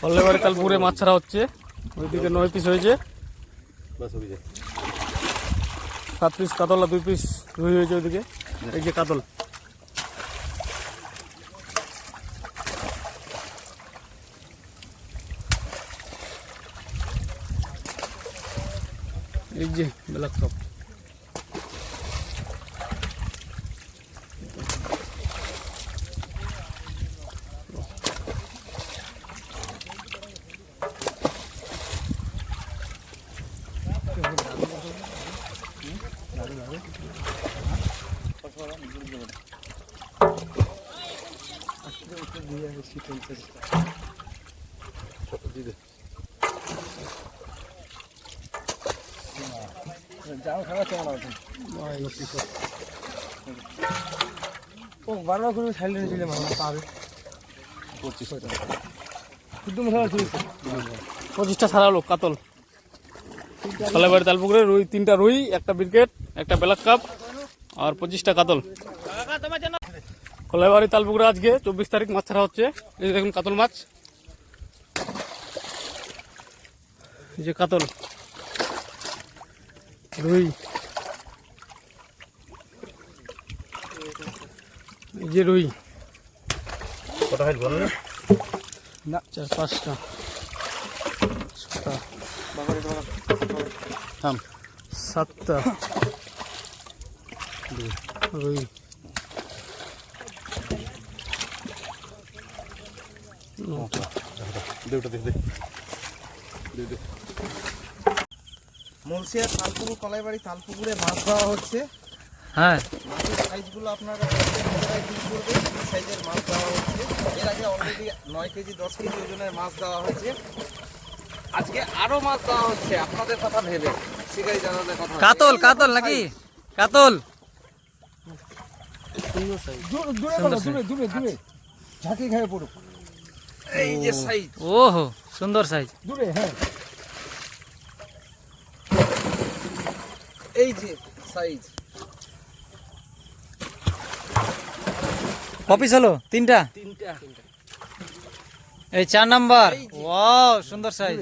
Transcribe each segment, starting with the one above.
পল্লেবাড়ি তালপুরে মাছ ছাড়া হচ্ছে। ওইদিকে নয় পিস হয়েছে। সাত পিস কাতল আর দুই পিস রুই হয়েছে ওইদিকে। এই যে কাতল। এই যে ব্ল্যাক কেমন আছে বারবার চলছে পঁচিশটা ছাড়ালো কাতল পল্লেবাড়ি তালপুকুরে রুই, তিনটা রুই, একটা ব্রিকেট একটা ব্ল্যাক কাপ। আর পঁচিশটা কাতল। কলাইবাড়ি তালপুকুরে আজকে চব্বিশ তারিখ মাছ ছাড়া হচ্ছে। এই দেখুন কাতল মাছ। এই যে কাতল। রুই। এই যে রুই। কটা হাইট বলো না চার পাঁচটা। সাতটা। রুই মুলসিয়া তালপুকুর কলাইবাড়ি তালপুকুরে মাছ দেওয়া হচ্ছে। হ্যাঁ। মাছের সাইজগুলো আপনারা সাইজের মাছ দেওয়া হচ্ছে। এর আগে অলরেডি নয় কেজি দশ কেজি ওজনের মাছ দেওয়া হয়েছে। আজকে আরও মাছ দেওয়া হচ্ছে আপনাদের কথা ভেবে। শিকারি দাদাদের কথা কাতল কাতল নাকি? কাতল। দূরে দূরে বলো, দূরে দূরে দূরে। ঝাঁকি খেয়ে পড়ুক। এই যে সাইজ। ওহো সুন্দর সাইজ। দূরে হ্যাঁ। এই যে সাইজ। কপিস হলো তিনটা? তিনটা। এই চার নাম্বার। ওয়াও সুন্দর সাইজ।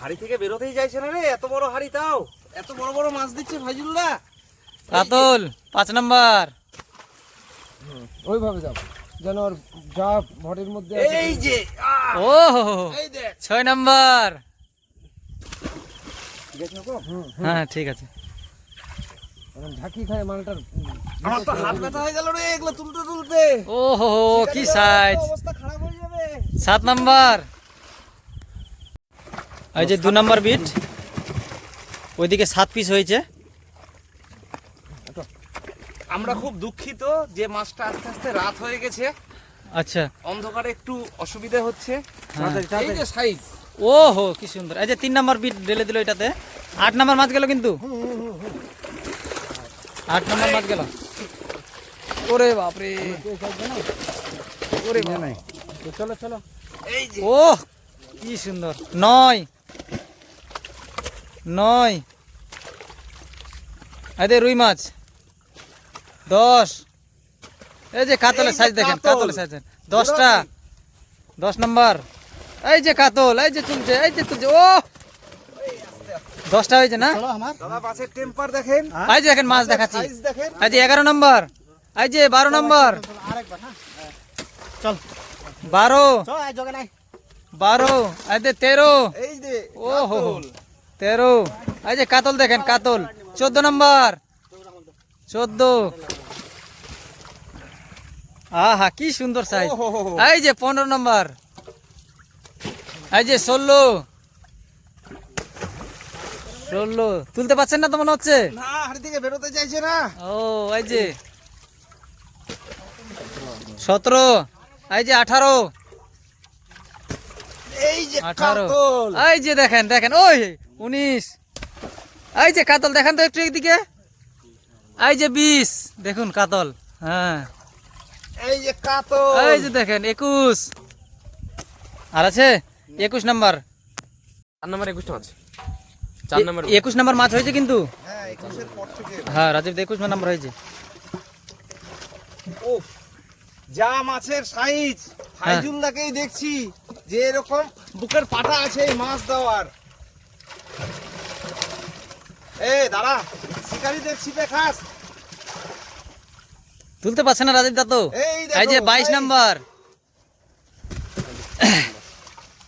হাড়ি থেকে বেরোতেই যাইছে না রে এত বড় হাড়ি তাও। এত বড় বড় মাছ দিচ্ছে ভাইজুল্লাহ কাতল পাঁচ নাম্বার। ওইভাবে যাও যেন ওর যা ভটের মধ্যে এই যে আহ, ওহো এই দেখ। ছয় নাম্বার। ঠিক হ্যাঁ ঠিক আছে। এখন ঝাঁকি খায় মালটার আমার তো হাত ব্যথা হয়ে গেল রে এগুলো তুলতে তুলতে। ওহো কি সাইজ অবস্থা খারাপ হয়ে যাবে। সাত নাম্বার। এই যে দু নাম্বার বিট ওইদিকে সাত পিস হয়েছে। আমরা খুব দুঃখিত যে মাছটা আস্তে আস্তে রাত হয়ে গেছে। আচ্ছা। অন্ধকারে একটু অসুবিধা হচ্ছে। হ্যাঁ। এই যে সাইজ। ওহো কি সুন্দর। এই যে তিন নাম্বার বিট ঢেলে দিল এটাতে। আট নাম্বার মাছ গেল কিন্তু। আট নাম্বার মাছ গেল। ওরে বাপরে। ওরে বাপ। চলো চলো। এই যে ও কি সুন্দর। নয়। নয়। এদের রুই মাছ। দশ এই যে কাতলের সাইজ দেখেন কাতলের সাইজ দশটা দশ নম্বর এই যে কাতল এই যে তুলছে এই যে তুলছে ও দশটা হয়েছে না দাদা মাছের টেম্পার দেখেন এই যে দেখেন মাছ দেখাচ্ছি এই যে এগারো নম্বর এই যে বারো নম্বর বারো বারো এই যে তেরো ও হো হো। তেরো এই যে কাতল দেখেন কাতল চোদ্দ নম্বর চোদ্দ আহা কি সুন্দর সাইজ। এই যে পনেরো নম্বর। এই যে ষোলো। ষোলো। তুলতে পারছেন না তো মনে হচ্ছে? না হাড়ি থেকে বেরোতে চাইছে না। ও এই যে। সতেরো। এই যে আঠারো। এই যে আঠারো। এই যে দেখেন দেখেন ওই উনিশ। এই যে কাতল দেখেন তো একটু একদিকে এই যে বিশ। দেখুন কাতল। হ্যাঁ। এই যে কাতল। এই যে দেখেন একুশ। আর আছে? একুশ নাম্বার। চার নম্বর একুশটা মাছ। চার নম্বর এ- একুশ নাম্বার মাছ হয়েছে কিন্তু? হ্যাঁ একুশের পর থেকে। হ্যাঁ রাজীব নাম্বার হয়েছে। ও যা মাছের সাইজ। ফাইজুল্লাকেই দেখছি যে এরকম বুকের পাটা আছে এই মাছ দেওয়ার। এ দাঁড়া শিকারি দেখছি খাস। তুলতে পারছে না রাজীব দা তো। এই যে বাইশ। নাম্বার।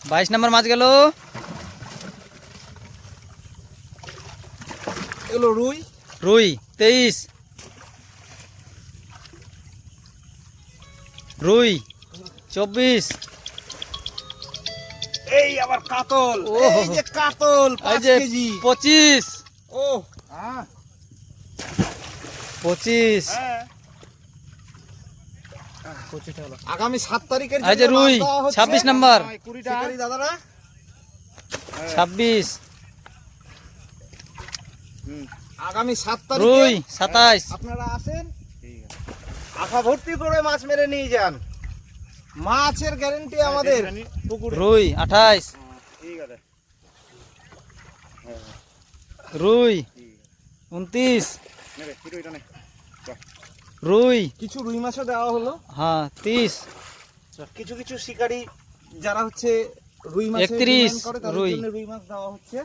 বাইশ নাম্বার মাছ গেল। এগুলো রুই। রুই তেইশ। রুই চব্বিশ। এই আবার কাতল। এই যে কাতল কেজি। পঁচিশ। ও আহ, পঁচিশ। হ্যাঁ। আগামী সাত তারিখের এই যে রুই। 26 নাম্বার। শিকারি দাদারা? ছাব্বিশ। আগামী সাত রুই সাতাইশ। আপনারা আসেন। আশা ভর্তি করে মাছ মেরে নিয়ে যান। মাছের গ্যারেন্টি আমাদের। রুই আঠাইশ। রুই উনত্রিশ। রুই। কিছু রুই মাছও দেওয়া হলো। হ্যাঁ তিরিশ কিছু কিছু শিকারি যারা হচ্ছে রুই মাছ 31 রুই। রুই মাছ দেওয়া হচ্ছে।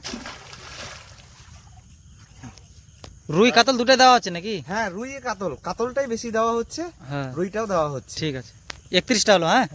রুই কাতল দুটাই দেওয়া হচ্ছে নাকি? হ্যাঁ রুই কাতল। কাতলটাই বেশি দেওয়া হচ্ছে হ্যাঁ। রুইটাও দেওয়া হচ্ছে। ঠিক আছে। একত্রিশটা হলো হ্যাঁ।